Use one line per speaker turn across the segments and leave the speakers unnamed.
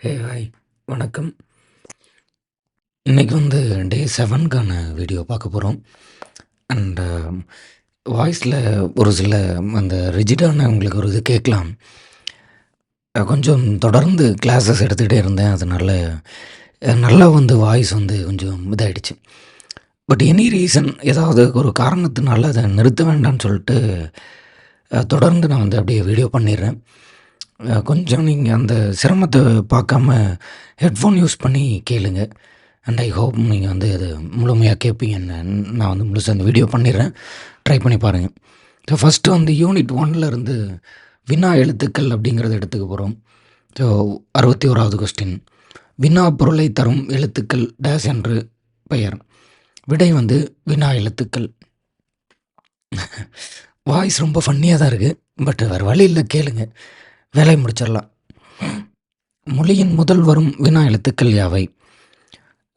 Hey hi வணக்கம். இன்றைக்கி வந்து டே செவனுக்கான வீடியோ பார்க்க போகிறோம் அண்ட் வாய்ஸில் um, ஒரு சில அந்த ரிஜிடான உங்களுக்கு ஒரு இது கேட்கலாம். கொஞ்சம் தொடர்ந்து கிளாஸஸ் எடுத்துக்கிட்டே இருந்தேன். அதனால நல்லா வந்து வாய்ஸ் வந்து கொஞ்சம் இதாகிடுச்சு பட் எனி ரீசன் ஏதாவது ஒரு காரணத்தினால அதை நிறுத்த வேண்டாம்னு சொல்லிட்டு தொடர்ந்து நான் வந்து அப்படியே வீடியோ பண்ணிடுறேன். கொஞ்சம் நீங்கள் அந்த சிரமத்தை பார்க்காம ஹெட்ஃபோன் யூஸ் பண்ணி கேளுங்க. அண்ட் ஐ ஹோப் நீங்கள் வந்து அது முழுமையாக கேட்பீங்கன்னு நான் வந்து முழுசாக அந்த வீடியோ பண்ணிடுறேன். ட்ரை பண்ணி பாருங்கள் ஸோ ஃபஸ்ட்டு வந்து யூனிட் ஒன்லேருந்து வினா எழுத்துக்கள் அப்படிங்கிறத எடுத்துக்க போகிறோம் ஸோ அறுபத்தி ஓராவது கொஸ்டின் வினா பொருளை தரும் எழுத்துக்கள் டேஸ் என்று பெயர். விடை வந்து வினா எழுத்துக்கள். வாய்ஸ் ரொம்ப ஃபன்னியாக தான் இருக்குது பட் வேறு வழி இல்லை கேளுங்க. வேலையை முடிச்சிடலாம். மொழியின் முதல் வரும் வினா எழுத்துக்கள் யாவை?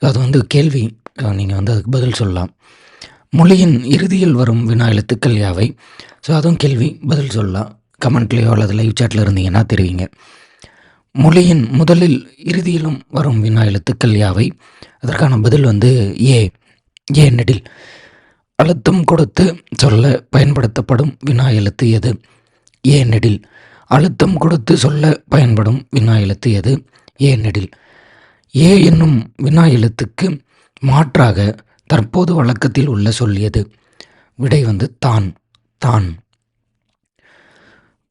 அது வந்து கேள்வி. நீங்கள் வந்து அதுக்கு பதில் சொல்லலாம். மொழியின் இறுதியில் வரும் வினா எழுத்துக்கள் யாவை? ஸோ அதுவும் கேள்வி. பதில் சொல்லலாம். கமெண்ட்லேயோ அல்லது லைவ் சாட்டில் இருந்தீங்கன்னா தெரிவிங்க. மொழியின் முதலில் இறுதியிலும் வரும் வினா எழுத்துக்கள் யாவை? அதற்கான பதில் வந்து ஏ. ஏ நெடில். அழுத்தம் கொடுத்து சொல்ல பயன்படுத்தப்படும் வினா எழுத்து எது? ஏ நெடில். அழுத்தம் கொடுத்து சொல்ல பயன்படும் வினா எழுத்து எது? ஏ நெடில். ஏ என்னும் வினா எழுத்துக்கு மாற்றாக தற்போது வழக்கத்தில் உள்ள சொல் எது விடை வந்து தான் தான்.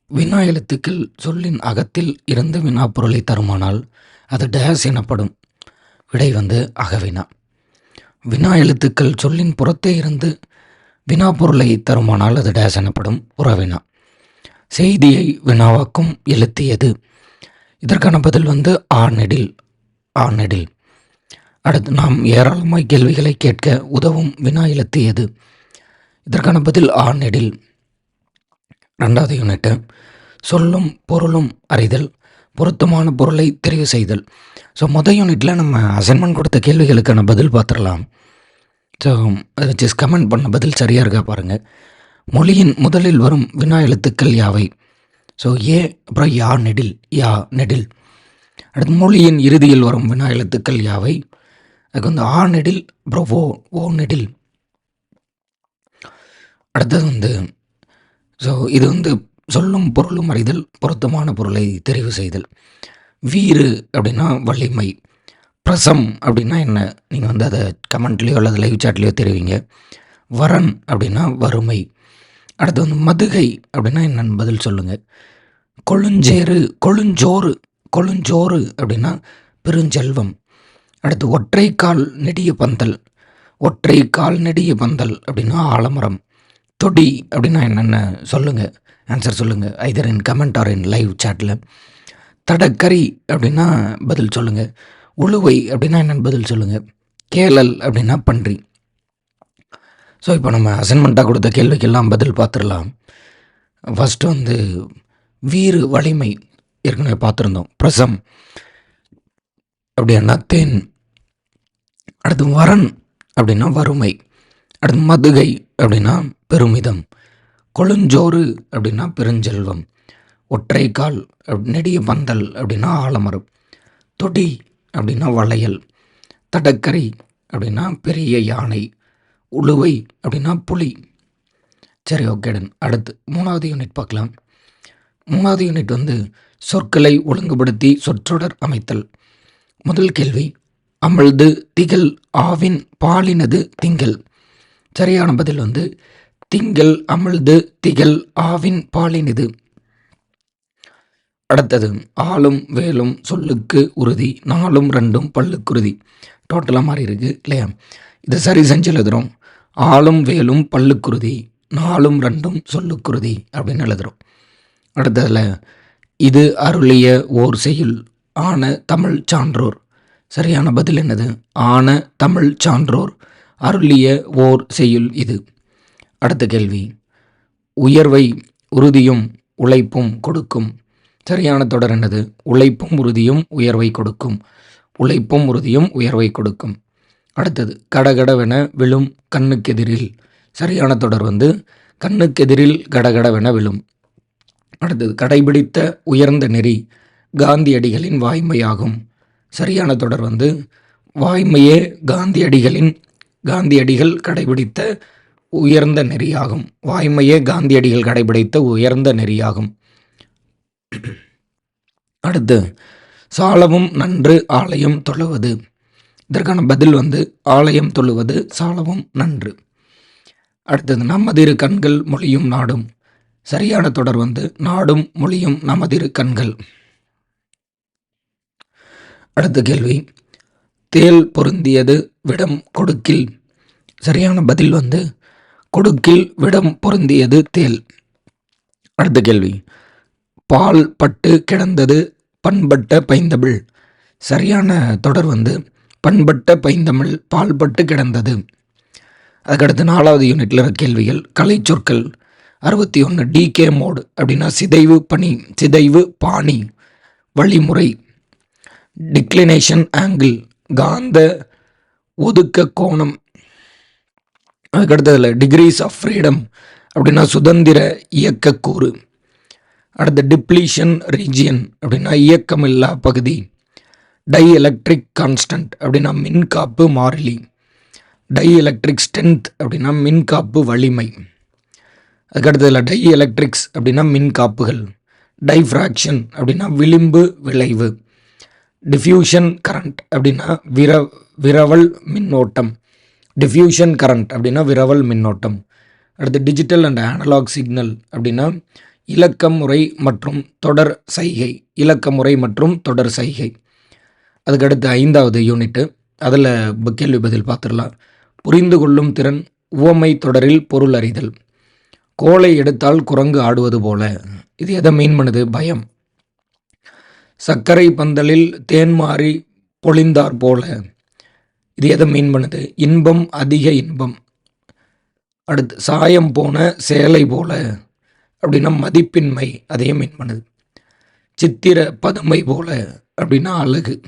வினா எழுத்துக்கள் சொல்லின் அகத்தில் இருந்து வினா பொருளை தருமானால் அது டேஸ் எனப்படும். விடை வந்து அகவினா. வினா எழுத்துக்கள் சொல்லின் புறத்தே இருந்து வினா பொருளை தருமானால் அது டேஸ் எனப்படும் புறவினா. செய்தியை வினாவாக்கும் எழுத்தியது இதற்கான பதில் வந்து ஆர்நெடில் நெடில் ஆ நெடில் அடுத்து நாம் ஏராளமாய் கேள்விகளை கேட்க உதவும் வினா எழுத்தியது இதற்கான பதில் ஆர்நெடில். நெடில் ரெண்டாவது யூனிட்டு. சொல்லும் பொருளும் அறிதல் பொருத்தமான பொருளை தெரிவு செய்தல். ஸோ மொதல் யூனிட்டில் நம்ம அசைன்மெண்ட் கொடுத்த கேள்விகளுக்கான பதில் பார்த்துடலாம். ஸோ அதை ஜஸ்ட் கமெண்ட் பண்ண பதில் சரியாக இருக்கா பாருங்கள் மொழியின் முதலில் வரும் வினா எழுத்துக்கள் யாவை? ஸோ ஏ அப்புறம் யா நெடில் யா நெடில். அடுத்து மொழியின் இறுதியில் வரும் வினா எழுத்துக்கள் யாவை? அதுக்கு வந்து ஆ நெடில் அப்புறம் ஓ ஓ நெடில். அடுத்தது வந்து ஸோ இது வந்து சொல்லும் பொருளும் அறிதல் பொருத்தமான பொருளை தெரிவு செய்தல். வீறு அப்படின்னா வலிமை. பிரசம் அப்படின்னா என்ன? நீங்கள் வந்து அதை கமெண்ட்லேயோ அல்லது லைவ் சாட்லேயோ தெரிவிங்க. வரன் அப்படின்னா வறுமை. அடுத்து வந்து மதுகை அப்படின்னா என்னென்னு பதில் சொல்லுங்கள் கொழுஞ்சேறு கொழுஞ்சோறு கொழுஞ்சோறு அப்படின்னா பெருஞ்செல்வம். அடுத்து ஒற்றை கால் நெடிய பந்தல் ஒற்றை கால் நெடிய பந்தல் அப்படின்னா ஆலமரம். தொடி அப்படின்னா என்னென்ன சொல்லுங்கள் ஆன்சர் சொல்லுங்கள் either in comment or in live சாட்டில் தடக்கறி அப்படின்னா பதில் சொல்லுங்கள் உழுவை அப்படின்னா என்னென்னு பதில் சொல்லுங்கள் கேளல் அப்படின்னா பன்றி. ஸோ இப்போ நம்ம அசைன்மெண்ட்டாக கொடுத்த கேள்விக்கெல்லாம் பதில் பார்த்துடலாம். ஃபஸ்ட்டு வந்து வீறு வலிமை ஏற்கனவே பார்த்துருந்தோம். பிரசம். அப்படின்னா தேன். அடுத்து வரன் அப்படின்னா வறுமை. அடுத்து மதுகை அப்படின்னா பெருமிதம். கொழுஞ்சோறு அப்படின்னா பெருஞ்செல்வம். ஒற்றை கால் நெடிய பந்தல் அப்படின்னா ஆலமரம். தொடி அப்படின்னா வளையல். தடக்கரை அப்படின்னா பெரிய யானை. உழுவை அப்படின்னா புலி. சரி ஓகே டன் அடுத்து மூணாவது யூனிட் பார்க்கலாம். மூணாவது யூனிட் வந்து சொற்களை ஒழுங்குபடுத்தி சொற்றொடர் அமைத்தல். முதல் கேள்வி அமழ்து திகழ் ஆவின் பாலினது திங்கள். சரியான பதில் வந்து திங்கள் அமிழ்து திகழ் ஆவின் பாலினது. அடுத்தது ஆளும் வேலும் சொல்லுக்கு உறுதி நாலும் ரெண்டும் பல்லுக்குறுதி டோட்டலாக மாறி இருக்குது இல்லையா? இது சரி செஞ்சு எழுதுகிறோம் ஆளும் வேலும் பல்லுக்குருதி நாலும் ரெண்டும் சொல்லுக்குருதி அப்படின்னு எழுதுகிறோம் அடுத்ததில் இது அருளிய ஓர் செய்யுள் ஆன தமிழ் சான்றோர். சரியான பதில் என்னது? ஆன தமிழ் சான்றோர் அருளிய ஓர் செய்யுள் இது. அடுத்த கேள்வி உயர்வை உறுதியும் உழைப்பும் கொடுக்கும். சரியான தொடர் என்னது? உழைப்பும் உறுதியும் உயர்வை கொடுக்கும். உழைப்பும் உறுதியும் உயர்வை கொடுக்கும். அடுத்தது கடகடவென விழும் கண்ணுக்கெதிரில். சரியான தொடர் வந்து கண்ணுக்கெதிரில் கடகடவென விழும். அடுத்தது கடைபிடித்த உயர்ந்த நெறி காந்தியடிகளின் வாய்மையாகும். சரியான தொடர் வந்து வாய்மையே காந்தியடிகளின் காந்தியடிகள் கடைபிடித்த உயர்ந்த நெறியாகும். வாய்மையே காந்தியடிகள் கடைபிடித்த உயர்ந்த நெறியாகும். அடுத்து சாலவும் நன்று ஆலயம் தொழுவது. இதற்கான பதில் வந்து ஆலயம் தொழுவது சாலவும் நன்று. அடுத்தது நமதிரு கண்கள் மொழியும் நாடும். சரியான தொடர் வந்து நாடும் மொழியும் நமதிரு கண்கள். அடுத்த கேள்வி தேல் பொருந்தியது விடம் கொடுக்கில். சரியான பதில் வந்து கொடுக்கில் விடம் பொருந்தியது தேல். அடுத்த கேள்வி பால் பட்டு கிடந்தது பண்பட்ட பைந்தமிழ். சரியான தொடர் வந்து பண்பட்ட பைந்தமிழ் பால்பட்டு கிடந்தது. அதுக்கடுத்து நாலாவது யூனிட்ல இருக்க கேள்விகள் கலை சொற்கள். அறுபத்தி ஒன்று டிகே மோடு அப்படின்னா சிதைவு பணி சிதைவு பாணி வழிமுறை. டிக்ளினேஷன் ஆங்கிள் காந்த ஒதுக்க கோணம். அதுக்கடுத்ததில் டிகிரிஸ் ஆஃப் ஃப்ரீடம் அப்படின்னா சுதந்திர இயக்கக்கூறு அடுத்த டிப்ளீஷன் ரீஜியன் அப்படின்னா இயக்கமில்லா பகுதி. டை எலக்ட்ரிக் கான்ஸ்டன்ட் அப்படின்னா மின்காப்பு மாறிலி. டை எலக்ட்ரிக் ஸ்ட்ரென்த் அப்படின்னா மின்காப்பு வலிமை. அதுக்கடுத்ததில் டை எலக்ட்ரிக்ஸ் அப்படின்னா மின்காப்புகள். டைஃப்ராக்ஷன் அப்படின்னா விளிம்பு விளைவு. டிஃப்யூஷன் கரண்ட் அப்படின்னா விர விரவல் மின்னோட்டம். டிஃப்யூஷன் கரண்ட் அப்படின்னா விரவல் மின்னோட்டம். அடுத்து டிஜிட்டல் அண்ட் அனலாக் சிக்னல் அப்படின்னா இலக்க முறை மற்றும் தொடர் சைகை. இலக்கமுறை மற்றும் தொடர் சைகை. அதுக்கடுத்து ஐந்தாவது யூனிட்டு. அதில் கேள்வி பதில் பார்த்துடலாம். புரிந்து கொள்ளும் திறன் உவமை தொடரில் பொருள் அறிதல். கோலை எடுத்தால் குரங்கு ஆடுவது போல. இது எதை மீன் பண்ணுது? பயம். சர்க்கரை பந்தலில் தேன் மாறி பொழிந்தார் போல. இது எதை மீன் பண்ணுது? இன்பம் அதிக இன்பம். அடுத்து சாயம் போன சேலை போல. அப்படின்னா மதிப்பின்மை அதையும் மீன் பண்ணுது. சித்திர பதுமை போல. அப்படின்னா அழகு.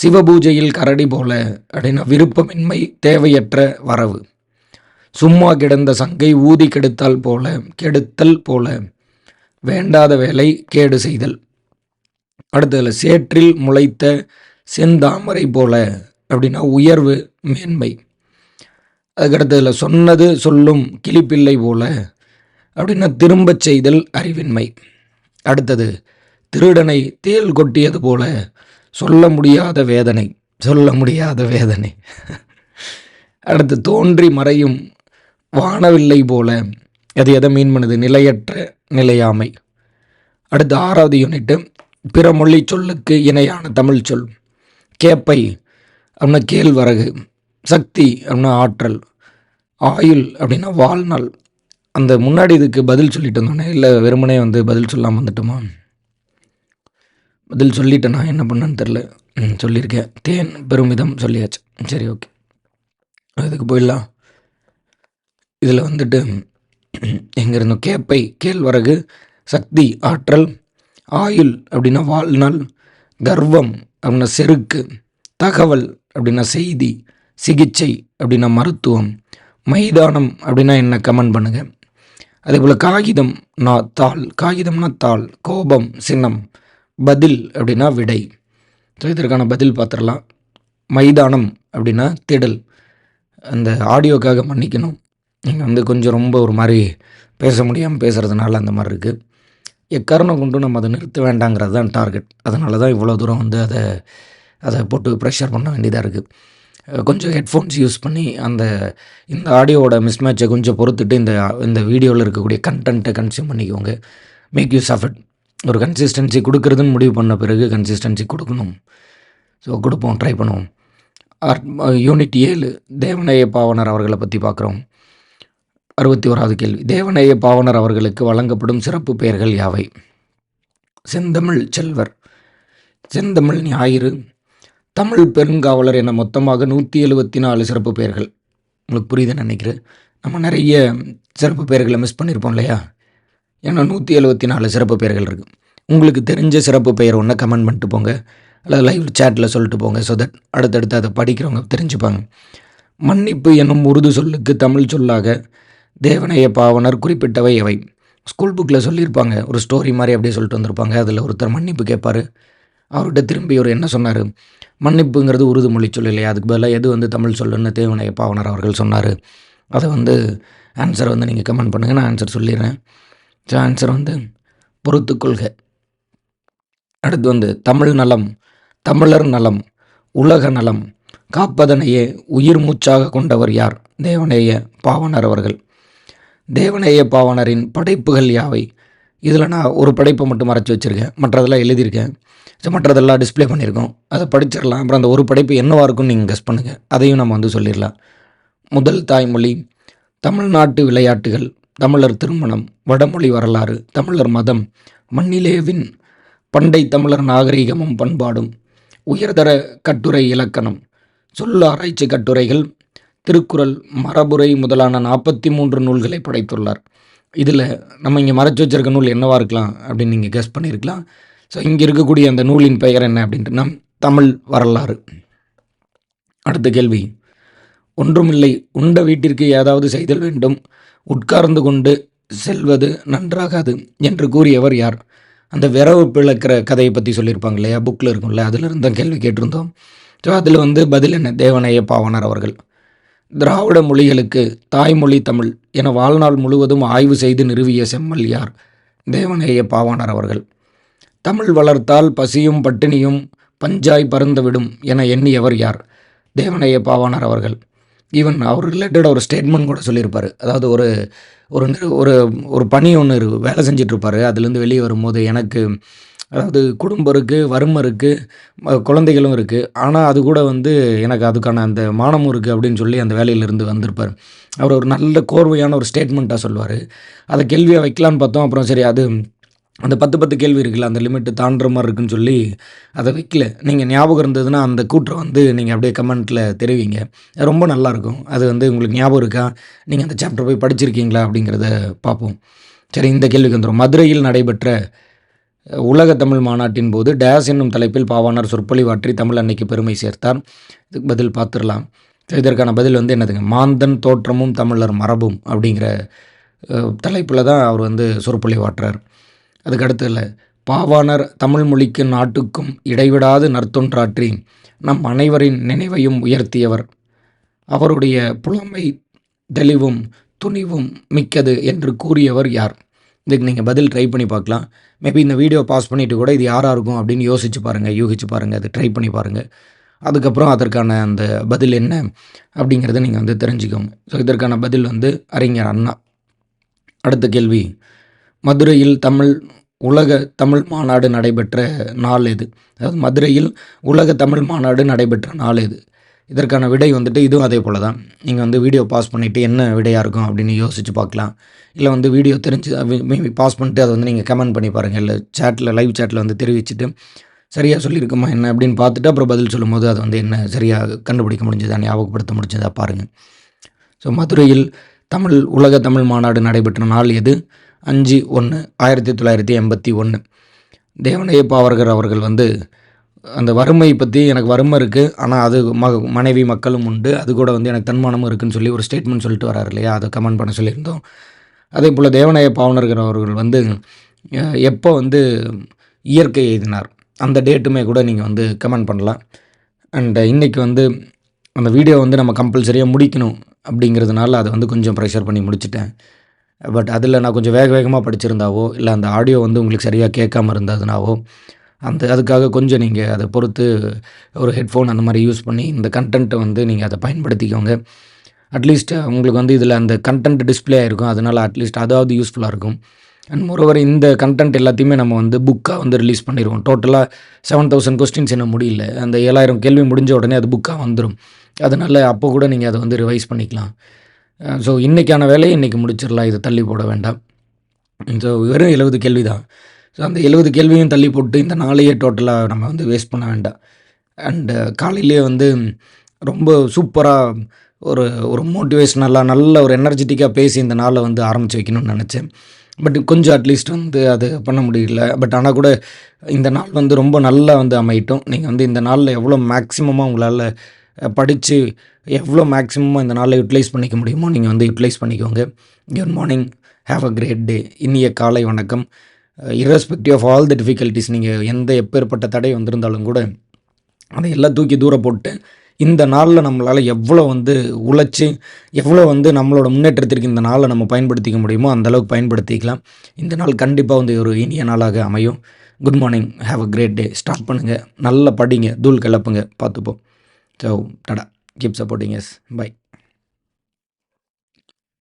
சிவபூஜையில் கரடி போல அப்படின்னா விருப்பமின்மை தேவையற்ற வரவு. சும்மா கிடந்த சங்கை ஊதி கெடுத்தால் போல கெடுத்தல் போல வேண்டாத வேலை கேடு செய்தல். அடுத்ததில் சேற்றில் முளைத்த செந்தாமரை போல அப்படின்னா உயர்வு மேன்மை. அதுக்கடுத்ததில் சொன்னது சொல்லும் கிளிப்பிள்ளை போல அப்படின்னா திரும்பச் செய்தல் அறிவின்மை. அடுத்தது திருடனை தேல் கொட்டியது போல சொல்ல முடியாத வேதனை சொல்ல முடியாத வேதனை. அடுத்து தோன்றி மறையும் வானவில்லை போல அது எதை மீன் பண்ணுது? நிலையற்ற நிலையாமை. அடுத்து ஆறாவது யூனிட்டு பிற மொழி சொல்லுக்கு இணையான தமிழ் சொல். கேப்பை அப்படின்னா கேழ்வரகு சக்தி அப்படின்னா ஆற்றல் ஆயுள் அப்படின்னா வாழ்நாள். அந்த முன்னாடி இதுக்கு பதில் சொல்லிட்டு இருந்தோன்னே இல்லை வெறுமனே வந்து பதில் சொல்லாமல் வந்துட்டோமா? பதில் நான் என்ன பண்ணேன்னு தெரில ம் சொல்லியிருக்கேன். தேன் பெருமிதம் சொல்லியாச்சு. சரி ஓகே. அதுக்கு போயிடலாம். இதில் வந்துட்டு எங்கே இருந்தோம் கேப்பை கேழ்வரகு சக்தி ஆற்றல் ஆயுள் அப்படின்னா வாழ்நாள் கர்வம் அப்படின்னா செருக்கு தகவல் அப்படின்னா செய்தி சிகிச்சை அப்படின்னா மருத்துவம் மைதானம் அப்படின்னா என்ன? கமெண்ட் பண்ணுங்கள் அதே போல் காகிதம் நான் தாள். காகிதம்னா தாள் கோபம் சின்னம் பதில் அப்படின்னா விடை. ஸோ இதற்கான பதில் பார்த்துடலாம். மைதானம் அப்படின்னா திடல். அந்த ஆடியோக்காக மன்னிக்கணும். நீங்கள் வந்து கொஞ்சம் ரொம்ப ஒரு மாதிரி பேச முடியாமல் பேசுகிறதுனால அந்த மாதிரி இருக்குது எக்காரணம் கொண்டு நம்ம அதை நிறுத்த வேண்டாங்கிறது தான் டார்கெட் அதனால தான் இவ்வளோ தூரம் வந்து அதை அதை போட்டு ப்ரெஷர் பண்ண வேண்டியதாக இருக்குது கொஞ்சம் ஹெட்ஃபோன்ஸ் யூஸ் பண்ணி அந்த இந்த ஆடியோவோட மிஸ்மேட்சை கொஞ்சம் பொறுத்துட்டு இந்த இந்த வீடியோவில் இருக்கக்கூடிய கண்டென்ட்டை கன்சியூம் பண்ணிக்கோங்க. மேக் யூஸ் ஆஃப் இட் ஒரு கன்சிஸ்டன்சி கொடுக்குறதுன்னு முடிவு பண்ண பிறகு கன்சிஸ்டன்சி கொடுக்கணும். ஸோ கொடுப்போம் ட்ரை பண்ணுவோம். ஆர் யூனிட் ஏழு தேவநேய பாவனர் அவர்களை பற்றி பார்க்குறோம். அறுபத்தி ஓராவது கேள்வி. தேவநேய பாவனர் அவர்களுக்கு வழங்கப்படும் சிறப்பு பெயர்கள் யாவை? செந்தமிழ் செல்வர். செந்தமிழ் ஞாயிறு. தமிழ் பெருங்காவலர் என மொத்தமாக நூற்றி எழுபத்தி நாலு சிறப்பு பெயர்கள். உங்களுக்கு புரியுதுன்னு நினைக்கிறேன். நம்ம நிறைய சிறப்பு பெயர்களை மிஸ் பண்ணியிருப்போம் இல்லையா? ஏன்னா நூற்றி எழுபத்தி நாலு சிறப்பு பெயர்கள் இருக்குது உங்களுக்கு தெரிஞ்ச சிறப்பு பெயர் ஒன்று கமெண்ட் பண்ணிட்டு போங்க. அல்லது லைவ் சேட்டில் சொல்லிட்டு போங்க ஸோ தட் அடுத்தடுத்து அதை படிக்கிறவங்க தெரிஞ்சுப்பாங்க. மன்னிப்பு என்னும் உருது சொல்லுக்கு தமிழ் சொல்லாக தேவனைய பாவனர் குறிப்பிட்டவை எவை? ஸ்கூல் புக்கில் சொல்லியிருப்பாங்க ஒரு ஸ்டோரி மாதிரி அப்படியே சொல்லிட்டு வந்திருப்பாங்க. அதில் ஒருத்தர் மன்னிப்பு கேட்பார். அவர்கிட்ட திரும்பி அவர் என்ன சொன்னார்? மன்னிப்புங்கிறது உருது மொழி சொல் இல்லையா? அதுக்கு பதிலாக எது வந்து தமிழ் சொல்லுன்னு தேவனைய பாவனர் அவர்கள் சொன்னார். அதை வந்து ஆன்சர் வந்து நீங்கள் கமெண்ட் பண்ணுங்கள் நான் ஆன்சர் சொல்லிடுறேன். ஸோ ஆன்சர் வந்து பொறுத்துக்கொள்க அடுத்து வந்து தமிழ் நலம் தமிழர் நலம் உலக நலம். காப்பதனையே உயிர் மூச்சாக கொண்டவர் யார்? தேவநேய பாவனர் அவர்கள். தேவநேய பாவனரின் படைப்புகள் யாவை? இதில் நான் ஒரு படைப்பை மட்டும் மறைச்சி வச்சுருக்கேன். மற்றதெல்லாம் எழுதியிருக்கேன். ஸோ மற்றதெல்லாம் டிஸ்ப்ளே பண்ணியிருக்கோம். அதை படிச்சிடலாம். அப்புறம் அந்த ஒரு படைப்பு என்னவாக இருக்கும்னு நீங்கள் கெஸ் பண்ணுங்கள் அதையும் நம்ம வந்து சொல்லிடலாம். முதல் தாய்மொழி தமிழ்நாட்டு விளையாட்டுகள். தமிழர் திருமணம் வடமொழி வரலாறு தமிழர் மதம் மண்ணிலேவின் பண்டை தமிழர் நாகரிகமும் பண்பாடும் உயர்தர கட்டுரை இலக்கணம் சொல் ஆராய்ச்சி கட்டுரைகள் திருக்குறள் மரபுரை முதலான நாற்பத்தி மூன்று நூல்களை படைத்துள்ளார். இதில் நம்ம இங்கே மறைச்சு வச்சிருக்க நூல் என்னவா இருக்கலாம் அப்படின்னு நீங்கள் கெஸ் பண்ணியிருக்கலாம் ஸோ இங்கே இருக்கக்கூடிய அந்த நூலின் பெயர் என்ன அப்படின்ட்டு தமிழ் வரலாறு. அடுத்த கேள்வி. ஒன்றுமில்லை. உண்ட வீட்டிற்கு ஏதாவது செய்தல் வேண்டும். உட்கார்ந்து கொண்டு செல்வது நன்றாகாது என்று கூறியவர் யார்? அந்த விரவு பிளக்கிற கதையை பற்றி சொல்லியிருப்பாங்க இல்லையா? புக்கில் இருக்கும்ல அதில் இருந்த கேள்வி கேட்டிருந்தோம். ஸோ அதில் வந்து பதில் என்ன? தேவனைய பாவனர் அவர்கள். திராவிட மொழிகளுக்கு தாய்மொழி தமிழ் என வாழ்நாள் முழுவதும் ஆய்வு செய்து நிறுவிய செம்மல் யார்? தேவநேய பாவாணர் அவர்கள். தமிழ் வளர்த்தால் பசியும் பட்டினியும் பஞ்சாய் பருந்துவிடும் என எண்ணியவர் யார்? தேவநேய பாவாணர் அவர்கள். ஈவன் அவர் ரிலேட்டடாக ஒரு ஸ்டேட்மெண்ட் கூட சொல்லியிருப்பார். அதாவது ஒரு ஒரு ஒரு ஒரு பணி ஒன்று இருக்கு வேலை செஞ்சிட்ருப்பார். அதுலேருந்து வெளியே வரும்போது எனக்கு அதாவது குடும்பம் இருக்குது வறுமை இருக்குது குழந்தைகளும் இருக்குது ஆனால் அது கூட வந்து எனக்கு அதுக்கான அந்த மானமும் இருக்குது அப்படின்னு சொல்லி அந்த வேலையிலேருந்து வந்திருப்பார். அவர் ஒரு நல்ல கோர்வையான ஒரு ஸ்டேட்மெண்ட்டாக சொல்லுவார் அதை கேள்வியாக வைக்கலான்னு பார்த்தோம். அப்புறம் சரி அது அந்த பத்து பத்து கேள்வி இருக்குல்ல அந்த லிமிட்டு தாண்டுற மாதிரி இருக்குன்னு சொல்லி அதை வைக்கல. நீங்கள் ஞாபகம் இருந்ததுன்னா அந்த கூற்றை வந்து நீங்கள் அப்படியே கமெண்ட்டில் தெரிவிங்க. ரொம்ப நல்லாயிருக்கும். அது வந்து உங்களுக்கு ஞாபகம் இருக்கா? நீங்கள் அந்த சாப்டர் போய் படிச்சிருக்கீங்களா அப்படிங்கிறத பார்ப்போம். சரி இந்த கேள்விக்கு வந்துடும் மதுரையில் நடைபெற்ற உலக தமிழ் மாநாட்டின் போது டேஸ் என்னும் தலைப்பில் பாவாணர் சொற்பொழிவாற்றி தமிழ் அன்னைக்கு பெருமை சேர்த்தார். இதுக்கு பதில் பார்த்துடலாம். இதற்கான பதில் வந்து என்னதுங்க? மாந்தன் தோற்றமும் தமிழர் மரபும் அப்படிங்கிற தலைப்பில் தான் அவர் வந்து சொற்பொழிவாற்றார். அதுக்கு அடுத்து இல்லை. பாவாணர் தமிழ் மொழிக்கு நாட்டுக்கும் இடைவிடாது நற்தொன்றாற்றி நம் அனைவரின் நினைவையும் உயர்த்தியவர். அவருடைய புலமை தெளிவும் துணிவும் மிக்கது என்று கூறியவர் யார்? இதுக்கு நீங்கள் பதில் ட்ரை பண்ணி பார்க்கலாம். மேபி இந்த வீடியோ பாஸ் பண்ணிவிட்டு கூட இது யாராக இருக்கும் அப்படின்னு யோசிச்சு பாருங்கள் யூகிச்சு பாருங்கள் அது ட்ரை பண்ணி பாருங்கள் அதுக்கப்புறம் அதற்கான அந்த பதில் என்ன அப்படிங்கிறத நீங்கள் வந்து தெரிஞ்சுக்கோங்க. ஸோ இதற்கான பதில் வந்து அறிஞர் அண்ணா. அடுத்த கேள்வி. மதுரையில் தமிழ் உலக தமிழ் மாநாடு நடைபெற்ற நாள் எது அதாவது மதுரையில் உலக தமிழ் மாநாடு நடைபெற்ற நாள் எது இதற்கான விடை வந்துட்டு இதுவும் அதே போல் தான். நீங்கள் வந்து வீடியோ பாஸ் பண்ணிவிட்டு என்ன விடையாக இருக்கும் அப்படின்னு யோசித்து பார்க்கலாம். இல்லை வந்து வீடியோ தெரிஞ்சு மேபி பாஸ் பண்ணிட்டு அதை வந்து நீங்கள் கமெண்ட் பண்ணி பாருங்கள் இல்லை சேட்டில் லைவ் சேட்டில் வந்து தெரிவிச்சுட்டு சரியாக சொல்லியிருக்குமா என்ன அப்படின்னு பார்த்துட்டு அப்புறம் பதில் சொல்லும்போது அதை வந்து என்ன சரியாக கண்டுபிடிக்க முடிஞ்சதா ஞாபகப்படுத்த முடிஞ்சதா பாருங்கள் ஸோ மதுரையில் தமிழ் உலக தமிழ் மாநாடு நடைபெற்ற நாள் எது? அஞ்சு ஒன்று ஆயிரத்தி தொள்ளாயிரத்தி எண்பத்தி ஒன்று. தேவனையப்பா பாவர்கர் அவர்கள் வந்து அந்த வறுமை பற்றி எனக்கு வறுமை இருக்குது ஆனால் அது ம மனைவி மக்களும் உண்டு. அது கூட வந்து எனக்கு தன்மானமும் இருக்குன்னு சொல்லி ஒரு ஸ்டேட்மெண்ட் சொல்லிட்டு வராரு இல்லையா? அதை கமெண்ட் பண்ண சொல்லியிருந்தோம். அதே போல் தேவநாய பாவனர்கள் அவர்கள் வந்து எப்போ வந்து இயற்கை எழுதினார்? அந்த டேட்டுமே கூட நீங்கள் வந்து கமெண்ட் பண்ணலாம். அண்ட் இன்றைக்கி வந்து அந்த வீடியோ வந்து நம்ம கம்பல்சரியாக முடிக்கணும் அப்படிங்கிறதுனால அதை வந்து கொஞ்சம் ப்ரெஷர் பண்ணி முடிச்சிட்டேன். பட் அதில் நான் கொஞ்சம் வேக வேகமாக படிச்சிருந்தாவோ இல்லை அந்த ஆடியோ வந்து உங்களுக்கு சரியாக கேட்காம இருந்ததுனாவோ அந்த அதுக்காக கொஞ்சம் நீங்கள் அதை பொறுத்து ஒரு ஹெட்ஃபோன் அந்த மாதிரி யூஸ் பண்ணி இந்த கண்டென்ட்டை வந்து நீங்கள் அதை பயன்படுத்திக்கோங்க. அட்லீஸ்ட் உங்களுக்கு வந்து இதில் அந்த கண்டென்ட் டிஸ்ப்ளே ஆகிருக்கும் அதனால் அட்லீஸ்ட் அதாவது யூஸ்ஃபுல்லாக இருக்கும். அண்ட் மோரோவர் இந்த கண்டென்ட் எல்லாத்தையுமே நம்ம வந்து புக்காக வந்து ரிலீஸ் பண்ணிடுவோம் டோட்டலாக செவன் தௌசண்ட் கொஸ்டின்ஸ் என்ன முடியல. அந்த ஏழாயிரம் கேள்வி முடிஞ்ச உடனே அது புக்காக வந்துடும் அதனால் அப்போ கூட நீங்கள் அதை வந்து ரிவைஸ் பண்ணிக்கலாம். ஸோ இன்றைக்கான வேலையை இன்றைக்கி முடிச்சிடலாம். இதை தள்ளி போட வேண்டாம். ஸோ வெறும் எழுபது கேள்வி தான் ஸோ அந்த எழுபது கேள்வியும் தள்ளி போட்டு இந்த நாளையே டோட்டலாக நம்ம வந்து வேஸ்ட் பண்ண வேண்டாம். அண்டு காலையிலேயே வந்து ரொம்ப சூப்பராக ஒரு ஒரு மோட்டிவேஷ்னலாக நல்ல ஒரு எனர்ஜெட்டிக்காக பேசி இந்த நாளை வந்து ஆரம்பித்து வைக்கணும்னு நினச்சேன். பட் கொஞ்சம் அட்லீஸ்ட் வந்து அது பண்ண முடியல. பட் ஆனால் கூட இந்த நாள் வந்து ரொம்ப நல்லா வந்து அமையட்டும். நீங்கள் வந்து இந்த நாளில் எவ்வளோ மேக்ஸிமமாக உங்களால் படித்து எவ்வளோ மேக்ஸிமம் இந்த நாளில் யூட்டிலைஸ் பண்ணிக்க முடியுமோ நீங்கள் வந்து யூட்டிலைஸ் பண்ணிக்கோங்க. Good morning have a great day இனிய காலை வணக்கம். Irrespective of all the difficulties நீங்கள் எந்த எப்பேற்பட்ட தடை வந்திருந்தாலும் கூட அதை எல்லாம் தூக்கி தூர போட்டு இந்த நாளில் நம்மளால் எவ்வளோ வந்து உழைச்சி எவ்வளோ வந்து நம்மளோட முன்னேற்றத்திற்கு இந்த நாளை நம்ம பயன்படுத்திக்க முடியுமோ அந்த அளவுக்கு பயன்படுத்திக்கலாம். இந்த நாள் கண்டிப்பாக வந்து ஒரு இனிய நாளாக அமையும். Good morning have a great day start பண்ணுங்கள் நல்லா படிங்க. தூள் கிளப்புங்க. பார்த்துப்போம். So, tada. Keep supporting us. Bye.